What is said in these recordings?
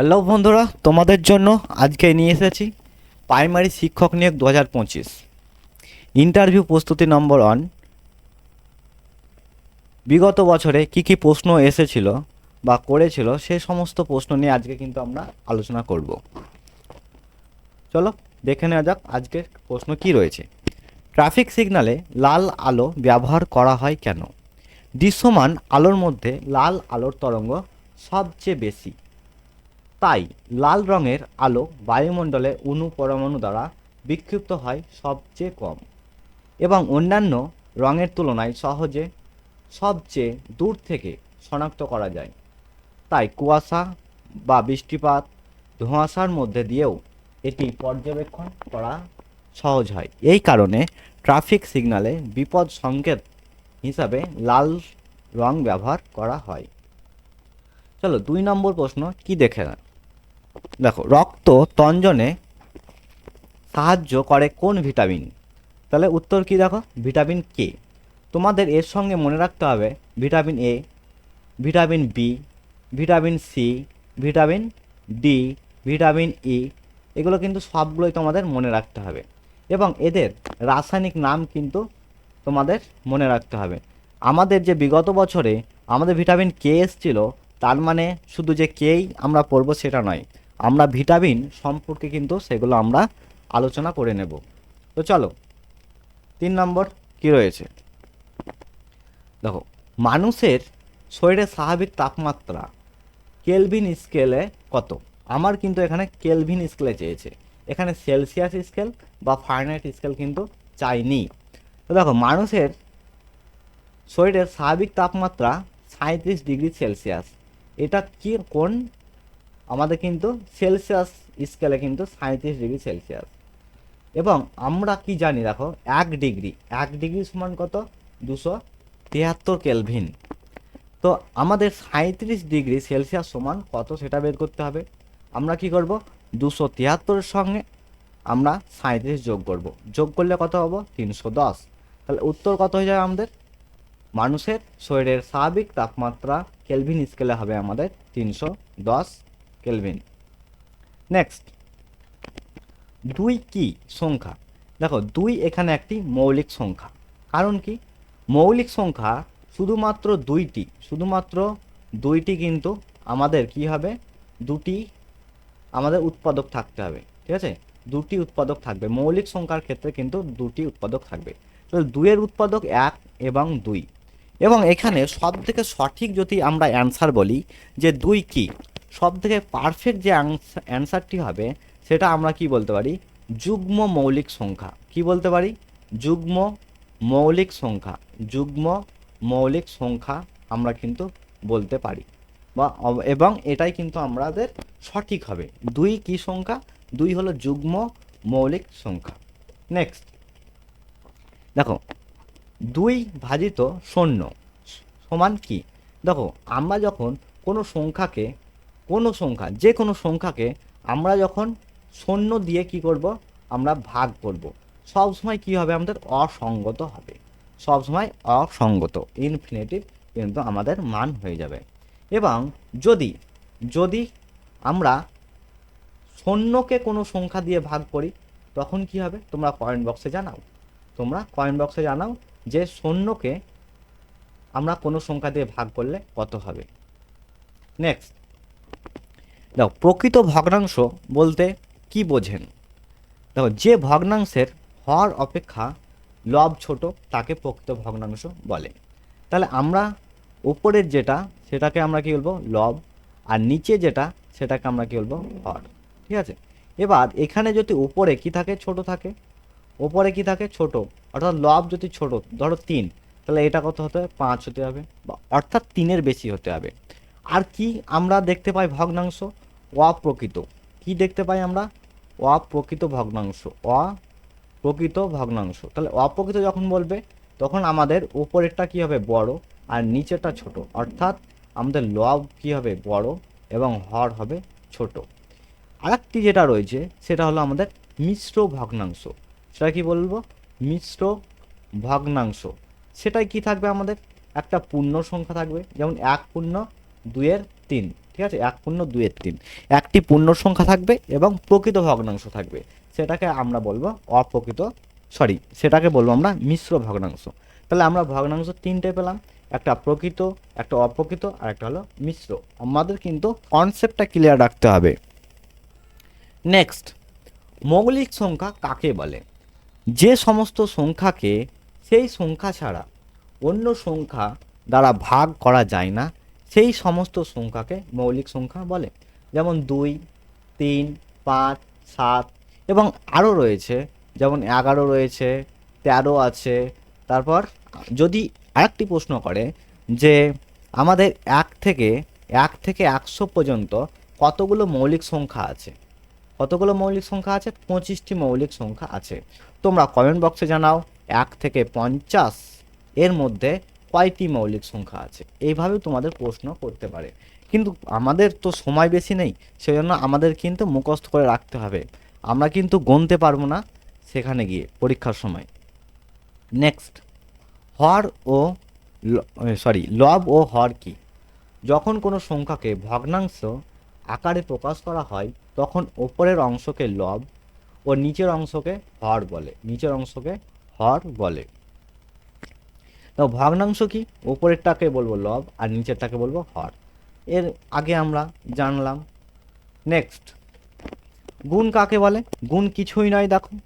Hello বন্ধুরা, তোমাদের জন্য আজকে নিয়ে এসেছি প্রাইমারি শিক্ষক নিয়োগ দু হাজার পঁচিশ। ইন্টারভিউ প্রস্তুতি নম্বর ওয়ান বিগত বছরে কি কি প্রশ্ন এসেছিল বা করেছিল সেই সমস্ত প্রশ্ন নিয়ে আজকে কিন্তু আমরা আলোচনা করব। চলো দেখে নেওয়া যাক আজকের প্রশ্ন কি রয়েছে। ট্রাফিক সিগন্যালে লাল আলো ব্যবহার করা হয় কেন? দৃশ্যমান আলোর মধ্যে লাল আলোর তরঙ্গ সবচেয়ে বেশি। তাই লাল রঙের আলো বায়ুমণ্ডলে অণু পরমাণু দ্বারা বিক্ষিপ্ত হয় সবচেয়ে কম এবং অন্যান্য রঙের তুলনায় সহজে সবচেয়ে দূর থেকে শনাক্ত করা যায়। তাই কুয়াশা বা বৃষ্টিপাত, ধোঁয়াশার মধ্যে দিয়েও এটি পর্যবেক্ষণ করা সহজ হয়। এই কারণে ট্রাফিক সিগনালে বিপদ সংকেত হিসাবে লাল রং ব্যবহার করা হয়। চলো দুই নম্বর প্রশ্ন, কি দেখে না দেখো, রক্ত তঞ্জনে সাহায্য করে কোন ভিটামিন? তাহলে উত্তর কি দেখো? Vitamin K? তোমাদের এর সঙ্গে মনে রাখতে হবে, vitamin A, vitamin B, vitamin C, vitamin D, vitamin E, এগুলো কিন্তু সবগুলোই তোমাদের মনে রাখতে হবে। এবং এদের রাসায়নিক নাম কিন্তু তোমাদের মনে রাখতে হবে। আমাদের যে বিগত বছরে আমাদের ভিটামিন কে এসছিল তার মানে শুধু যে কেই আমরা পড়ব সেটা নয়, আমরা ভিটামিন সম্পর্কে কিন্তু সেগুলো আমরা আলোচনা করে নেব। তো চলো, তিন নম্বর কি রয়েছে? দেখো, মানুষের শরীরের স্বাভাবিক তাপমাত্রা কেলভিন স্কেলে কত? আমার কিন্তু এখানে কেলভিন স্কেলে চেয়েছে। এখানে সেলসিয়াস স্কেল বা ফারেনহাইট স্কেল কিন্তু চাইনি। তো দেখো, মানুষের শরীরের স্বাভাবিক তাপমাত্রা সাঁত্রিশ ডিগ্রি সেলসিয়াস। এটা কি, কোন? আমাদের কিন্তু সেলসিয়াস স্কেলে কিন্তু সাঁত্রিশ ডিগ্রি সেলসিয়াস। এবং আমরা কি জানি, দেখো, এক ডিগ্রি এক ডিগ্রি সমান কত? দুশো তিয়াত্তর কেলভিন। তো আমাদের সাঁত্রিশ ডিগ্রি সেলসিয়াস সমান কত সেটা বের করতে হবে? আমরা কি করব? দুশো তিয়াত্তরের সঙ্গে আমরা সাঁত্রিশ যোগ করব। যোগ করলে কত হব? তিনশো দশ। তাহলে উত্তর কত হয়ে যাবে আমাদের? মানুষের শরীরের স্বাভাবিক তাপমাত্রা কেলভিন স্কেলে হবে আমাদের তিনশো দশ কেলভিন নেক্সট দুই কি সংখ্যা? দেখো, দুই এখানে একটি মৌলিক সংখ্যা। কারণ কি? মৌলিক সংখ্যা শুধুমাত্র দুইটি শুধুমাত্র দুইটি কিন্তু আমাদের কি হবে? দুটি আমাদের উৎপাদক থাকতে হবে, ঠিক আছে? দুটি উৎপাদক থাকবে। মৌলিক সংখ্যার ক্ষেত্রে কিন্তু দুটি উৎপাদক থাকবে। তো দুইয়ের উৎপাদক এক এবং দুই। এবং এখানে সব থেকে সঠিক যদি আমরা অ্যান্সার বলি যে দুই কি সব থেকে পারফেক্ট যে অ্যান্সারটি হবে সেটা আমরা কি বলতে পারি? যুগ্ম মৌলিক সংখ্যা। কি বলতে পারি? যুগ্ম মৌলিক সংখ্যা। যুগ্ম মৌলিক সংখ্যা আমরা কিন্তু বলতে পারি। বা এবং এটাই কিন্তু আমাদের সঠিক হবে। দুই কি সংখ্যা? দুই হলো যুগ্ম মৌলিক সংখ্যা। নেক্সট দেখো দুই ভাজিত শূন্য সমান কি? দেখো, আমরা যখন কোনো সংখ্যাকে, কোনো সংখ্যা, যে কোনো সংখ্যাকে আমরা যখন শূন্য দিয়ে কি করব? আমরা ভাগ করব। সব সময় কি হবে? আমাদের অসঙ্গত হবে। সব সময় অসঙ্গত ইনফিনিটিভ কিন্তু আমাদের মান হয়ে যাবে। এবং যদি যদি আমরা শূন্যকে কোনো সংখ্যা দিয়ে ভাগ করি, তখন কি হবে? তোমরা কয়েন বক্সে জানাও। তোমরা কয়েন বক্সে জানাও যে শূন্যকে আমরা কোনো সংখ্যা দিয়ে ভাগ করলে কত হবে? নেক্সট দেখো, প্রকৃত ভগ্নাংশ বলতে কি বোঝেন? দেখো, যে ভগ্নাংশের হর অপেক্ষা লব ছোট, তাকে প্রকৃত ভগ্নাংশ বলে। তাহলে আমরা উপরের যেটা, সেটাকে আমরা কি বলব? লব। আর নিচে যেটা, সেটাকে আমরা কি বলব? হর। ঠিক আছে? এবার এখানে যদি উপরে কি থাকে? ছোট থাকে। ওপরে কি থাকে? ছোট। অর্থাৎ লব যদি ছোট, ধরো তিন, তাহলে এটা কত হতে হবে? পাঁচ হতে হবে বা অর্থাৎ তিনের বেশি হতে হবে। আর কি আমরা দেখতে পাই ভগ্নাংশ? অপ্রকৃত। কি দেখতে পাই আমরা? অপ্রকৃত ভগ্নাংশ। অপ্রকৃত ভগ্নাংশ। তাহলে অপ্রকৃত যখন বলবে, তখন আমাদের উপরেরটা কি হবে? বড়। আর নিচেরটা ছোট। অর্থাৎ আমাদের লব কি হবে? বড় এবং হর হবে ছোট। আরেকটি যেটা রয়েছে, সেটা হলো আমাদের মিশ্র ভগ্নাংশ। সেটা কি বলব? মিশ্র ভগ্নাংশ। সেটাই কি থাকবে আমাদের? একটা পূর্ণ সংখ্যা থাকবে, যেমন এক পূর্ণ দুইয়ের তিন, ঠিক আছে? এক পূর্ণ দুইয়ের তিন। একটি পূর্ণ সংখ্যা থাকবে এবং প্রকৃত ভগ্নাংশ থাকবে। সেটাকে আমরা বলব অপ্রকৃত, সরি, সেটাকে বলব আমরা মিশ্র ভগ্নাংশ। তাহলে আমরা ভগ্নাংশ তিনটে পেলাম, একটা প্রকৃত, একটা অপ্রকৃত, আর একটা হলো মিশ্র। আমাদের কিন্তু কনসেপ্টটা ক্লিয়ার রাখতে হবে। নেক্সট মৌলিক সংখ্যা কাকে বলে? যে সমস্ত সংখ্যাকে সেই সংখ্যা ছাড়া অন্য সংখ্যা দ্বারা ভাগ করা যায় না, সেই সমস্ত সংখ্যাকে মৌলিক সংখ্যা বলে। যেমন দুই, তিন, পাঁচ, সাত এবং আরও রয়েছে, যেমন এগারো রয়েছে, তেরো আছে। তারপর যদি আরেকটি প্রশ্ন করে যে আমাদের এক থেকে এক থেকে একশো পর্যন্ত কতগুলো মৌলিক সংখ্যা আছে? কতগুলো মৌলিক সংখ্যা আছে? পঁচিশটি মৌলিক সংখ্যা আছে। তোমরা কমেন্ট বক্সে জানাও, এক থেকে পঞ্চাশ এর মধ্যে কয়টি মৌলিক সংখ্যা আছে? এইভাবে তোমাদের প্রশ্ন করতে পারে। কিন্তু আমাদের তো সময় বেশি নেই, সেজন্য আমাদের কিন্তু মুখস্থ করে রাখতে হবে। আমরা কিন্তু গুনতে পারব না সেখানে গিয়ে পরীক্ষার সময়। নেক্সট হর ও সরি লব ও হর কি? যখন কোনো সংখ্যাকে ভগ্নাংশ আকারে প্রকাশ করা হয়, তখন ওপরের অংশকে লব ও নিচের অংশকে হর বলে, নিচের অংশকে হর বলে। তো ভগ্নাংশ কি? ওপরেরটাকে বলব লব আর নিচেরটাকে বলব হর। এর আগে আমরা জানলাম। নেক্সট। গুণ কাকে বলে? গুণ কিছুই নয়, দেখো।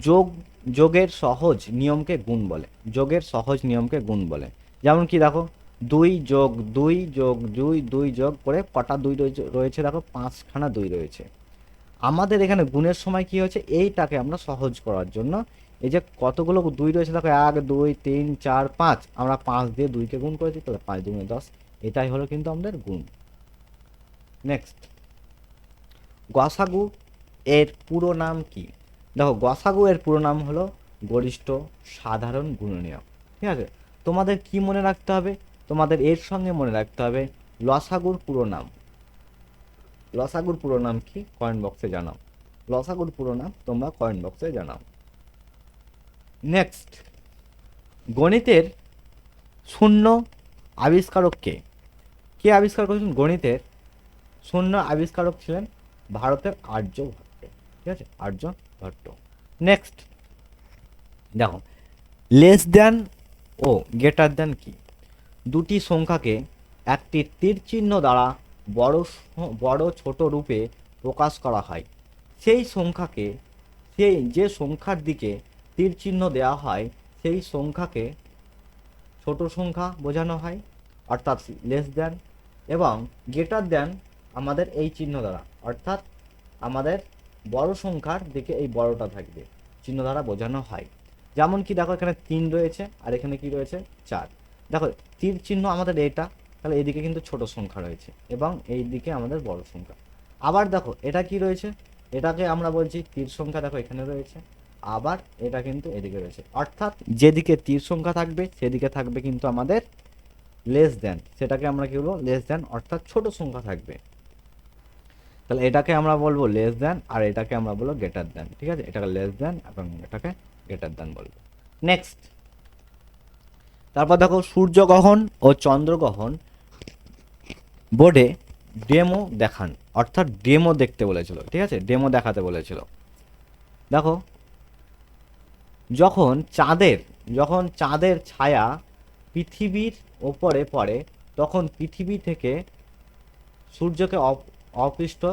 যোগ, যোগের সহজ নিয়মকে গুণ বলে। যোগের সহজ নিয়মকে গুণ বলে। যেমন কি, দেখো, দুই যোগ দুই যোগ দুই দুই যোগ করে কটা দুই রয়েছে- দেখো, পাঁচখানা দুই রয়েছে। আমাদের এখানে গুণের সময় কি হয়েছে? এইটাকে আমরা সহজ করার জন্য এই যে কতগুলো দুই রয়েছে, দেখো এক, দুই, তিন, চার, পাঁচ। আমরা পাঁচ দিয়ে দুইকে গুণ করে করেছি, তাহলে পাঁচ দুগুণে দশ। এটাই হলো কিন্তু আমাদের গুণ। নেক্সট গসাগু এর পুরো নাম কি? দেখো, গসাগু এর পুরো নাম হলো গরিষ্ঠ সাধারণ গুণনীয়ক। ঠিক আছে? তোমাদের কি মনে রাখতে হবে? তোমাদের এর সঙ্গে মনে রাখতে হবে। লসাগুর পুরো নাম। লসাগুর পুরো নাম কি? কয়েন বক্সে জানাও। লসাগুর পুরো নাম তোমরা কয়েন বক্সে জানাও। নেক্সট গণিতের শূন্য আবিষ্কারক কে? কে আবিষ্কার করেছেন গণিতের? শূন্য আবিষ্কারক ছিলেন ভারতের আর্যভট্ট ঠিক আছে? আর্যভট্ট নেক্সট দেখো লেস দ্যান ও গ্রেটার দ্যান কি? দুটি সংখ্যাকে একটি তীর চিহ্ন দ্বারা বড় বড় ছোট রূপে প্রকাশ করা হয়। সেই সংখ্যাকে, সেই যে সংখ্যার দিকে তীর চিহ্ন দেওয়া হয়, সেই সংখ্যাকে ছোট সংখ্যা বোঝানো হয়, অর্থাৎ লেস দেন এবং গ্রেটার দেন আমাদের এই চিহ্ন দ্বারা, অর্থাৎ আমাদের বড় সংখ্যার দিকে এই বড়টা থাকবে, চিহ্ন দ্বারা বোঝানো হয়। যেমন কি দেখো এখানে তিন রয়েছে, আর এখানে কি রয়েছে? চার। দেখো তীর চিহ্ন আমাদের এটা তাহলে এইদিকে কিন্তু ছোট সংখ্যা রয়েছে এবং এই দিকে আমাদের বড় সংখ্যা। আবার দেখো, এটা কি রয়েছে? এটাকে আমরা বলছি তীর সংখ্যা, দেখো এখানে রয়েছে। আবার এটা কিন্তু এদিকে রয়েছে। অর্থাৎ যেদিকে তীর সংখ্যা থাকবে, সেদিকে থাকবে কিন্তু আমাদের লেস দেন সেটাকে আমরা কি বলব? লেস দেন অর্থাৎ ছোট সংখ্যা থাকবে। তাহলে এটাকে আমরা বলব লেস দেন আর এটাকে আমরা বলব গ্রেটার দেন ঠিক আছে? এটাকে লেস দেন এবং এটাকে গ্রেটার দেন বলব। নেক্সট তারপর দেখো সূর্যগ্রহণ ও চন্দ্রগ্রহণ বোর্ডে ডেমো দেখান, অর্থাৎ ডেমো দেখতে বলেছিল, ঠিক আছে? ডেমো দেখাতে বলেছিল। দেখো, যখন চাঁদের যখন চাঁদের ছায়া পৃথিবীর ওপরে পড়ে, তখন পৃথিবী থেকে সূর্যকে অপ- অপৃষ্ট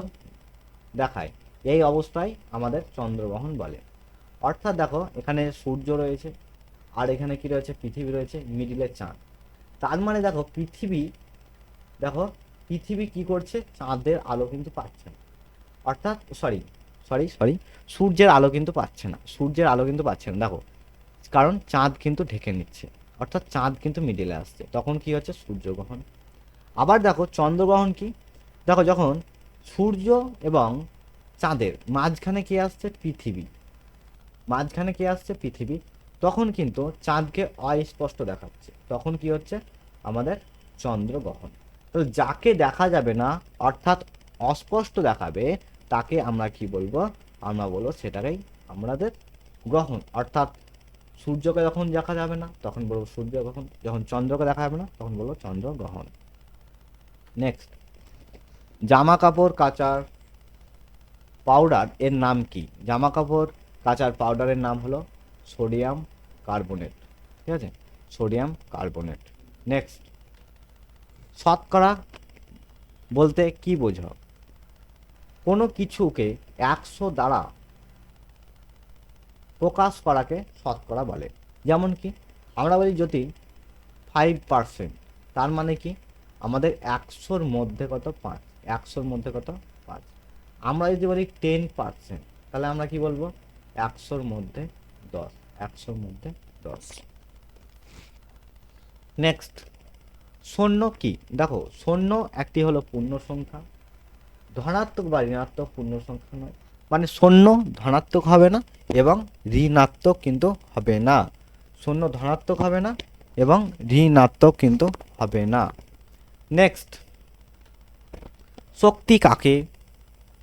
দেখায়। এই অবস্থায় আমাদের চন্দ্রগ্রহণ বলে। অর্থাৎ দেখো, এখানে সূর্য রয়েছে, আর এখানে কি রয়েছে? পৃথিবী রয়েছে, মিডিলের চাঁদ। তার মানে দেখো, পৃথিবী, দেখো পৃথিবী কি করছে? চাঁদের আলো কিন্তু পাচ্ছে না। অর্থাৎ সরি সরি সরি সূর্যের আলো কিন্তু পাচ্ছে না। সূর্যের আলো কিন্তু পাচ্ছে না। দেখো, কারণ চাঁদ কিন্তু ঢেকে নিচ্ছে। অর্থাৎ চাঁদ কিন্তু মিডিলে আসছে। তখন কি হচ্ছে? সূর্যগ্রহণ। আবার দেখো, চন্দ্রগ্রহণ কি? দেখো, যখন সূর্য এবং চাঁদের মাঝখানে কি আসছে? পৃথিবী। মাঝখানে কি আসছে? পৃথিবী। তখন কিন্তু চাঁদকে অস্পষ্ট দেখাচ্ছে। তখন কি হচ্ছে? আমাদের চন্দ্রগ্রহণ। তো যাকে দেখা যাবে না, অর্থাৎ অস্পষ্ট দেখাবে, তাকে আমরা কি বলব? আমরা বলব সেটাকেই আমাদের গ্রহণ। অর্থাৎ সূর্যকে যখন দেখা যাবে না, তখন বলব সূর্যগ্রহণ যখন চন্দ্রকে দেখা যাবে না, তখন বলব চন্দ্রগ্রহণ নেক্সট জামা কাপড় কাচার পাউডার এর নাম কি? জামা কাপড় কাচার পাউডারের নাম হলো সোডিয়াম কার্বনেট ঠিক আছে? সোডিয়াম কার্বনেট নেক্সট শতকরা বলতে কি বোঝো কোনো কিছুকে একশো দ্বারা প্রকাশ করাকে শতকরা বলে। যেমন কি, আমরা বলি যদি ফাইভ পার্সেন্ট তার মানে কি? আমাদের একশোর মধ্যে কত? পাঁচ। একশোর মধ্যে কত? পাঁচ। আমরা যদি বলি টেন পার্সেন্ট তাহলে আমরা কি বলব? একশোর মধ্যে দশ। একশোর মধ্যে দশ। নেক্সট শূন্য কি? দেখো, শূন্য একটি হলো পূর্ণ সংখ্যা। ধনাত্মক বা ঋণাত্মক পূর্ণ সংখ্যা নয়। মানে শূন্য ধনাত্মক হবে না এবং ঋণাত্মক কিন্তু হবে না। শূন্য ধনাত্মক হবে না এবং ঋণাত্মক কিন্তু হবে না। নেক্সট শক্তি কাকে?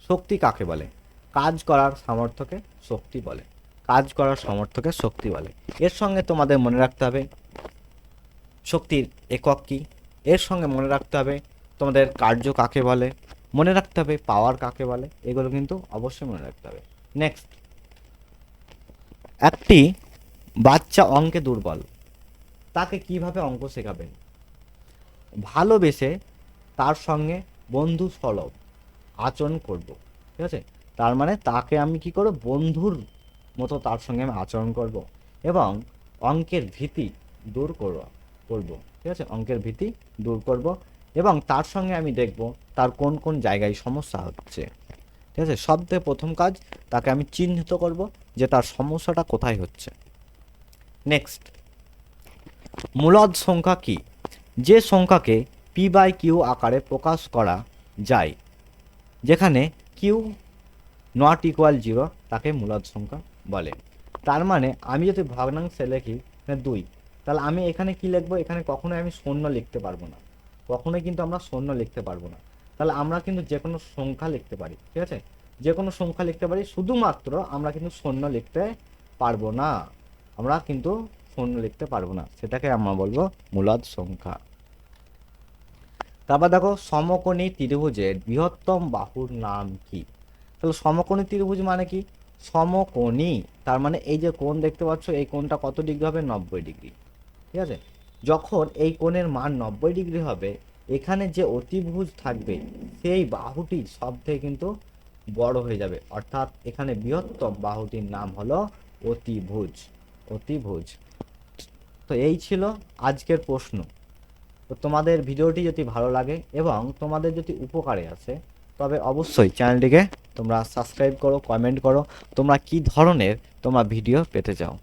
শক্তি কাকে বলে? কাজ করার সামর্থ্যকে শক্তি বলে। কাজ করার সামর্থ্যকে শক্তি বলে। এর সঙ্গে তোমাদের মনে রাখতে হবে শক্তির একক কী? এর সঙ্গে মনে রাখতে হবে, তোমাদের কার্য কাকে বলে? মনে রাখতে হবে পাওয়ার কাকে বলে? এগুলো কিন্তু অবশ্যই মনে রাখতে হবে। নেক্সট একটি বাচ্চা অঙ্কে দুর্বল। তাকে কীভাবে অঙ্ক শেখাবেন? ভালোবেসে তার সঙ্গে বন্ধু সুলভ আচরণ করব, ঠিক আছে? তার মানে তাকে আমি কি করব? বন্ধুর মতো তার সঙ্গে আমি আচরণ করব এবং অঙ্কের ভীতি দূর করব। করব ঠিক আছে? অঙ্কের ভীতি দূর করব এবং তার সঙ্গে আমি দেখব তার কোন কোন জায়গায় সমস্যা হচ্ছে। ঠিক আছে? সব থেকে প্রথম কাজ তাকে আমি চিহ্নিত করব যে তার সমস্যাটা কোথায় হচ্ছে। নেক্সট মূলদ সংখ্যা কি? যে সংখ্যাকে পি বাই কিউ আকারে প্রকাশ করা যায়, যেখানে কিউ নট ইকুয়াল জিরো তাকে মূলদ সংখ্যা বলে। তার মানে আমি যদি ভগ্নাংশে লিখি দুই। তাহলে আমি এখানে কি লিখব? এখানে কখনোই আমি শূন্য লিখতে পারব না। কখনোই কিন্তু আমরা শূন্য লিখতে পারব না। তাহলে আমরা কিন্তু যে কোনো সংখ্যা লিখতে পারি, ঠিক আছে? যে কোনো সংখ্যা লিখতে পারি, শুধুমাত্র আমরা কিন্তু শূন্য লিখতে পারব না। আমরা কিন্তু শূন্য লিখতে পারব না। সেটাকে আমরা বলব মূলদ সংখ্যা। তারপর দেখো, সমকোণী ত্রিভুজের বৃহত্তম বাহুর নাম কি? তাহলে সমকোণী ত্রিভুজ মানে কি? সমকোণী। তার মানে এই যে কোণ দেখতে পাচ্ছ, এই কোণটা কত ডিগ্রি হবে? নব্বই ডিগ্রি। ঠিক আছে? যখন এই কোণের মান নব্বই ডিগ্রি হবে, এখানে যে অতিভুজ থাকবে, সেই বাহুটি সব থেকে কিন্তু বড় হয়ে যাবে। অর্থাৎ এখানে বৃহত্তম বাহুটির নাম হলো অতিভুজ। অতিভুজ। তো এই ছিল আজকের প্রশ্ন। তো তোমাদের ভিডিওটি যদি ভালো লাগে এবং তোমাদের যদি উপকারে আসে, তবে অবশ্যই চ্যানেলটিকে তোমরা সাবস্ক্রাইব করো কমেন্ট করো, তোমরা কি ধরনের তোমরা ভিডিও পেতে চাও?